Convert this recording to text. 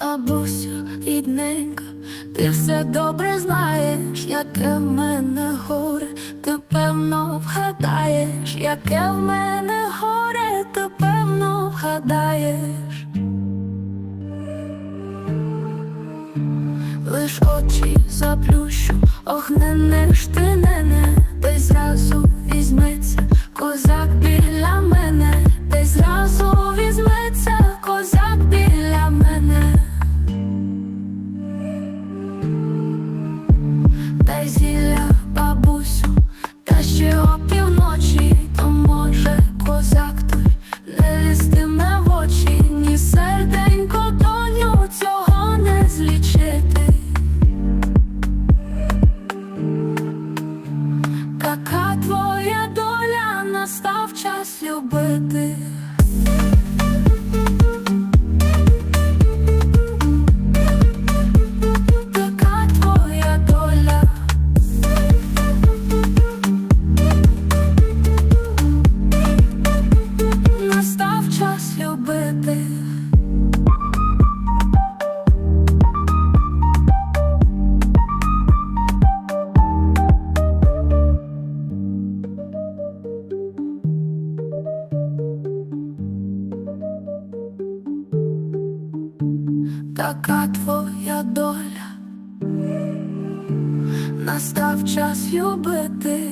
бабусю рідненька, ти все добре знаєш, яке в мене горе, ти певно вгадаєш, яке в мене горе, ти певно вгадаєш. Лиш очі заплющу, ох, не ти настав час Така твоя доля. Настав час любити.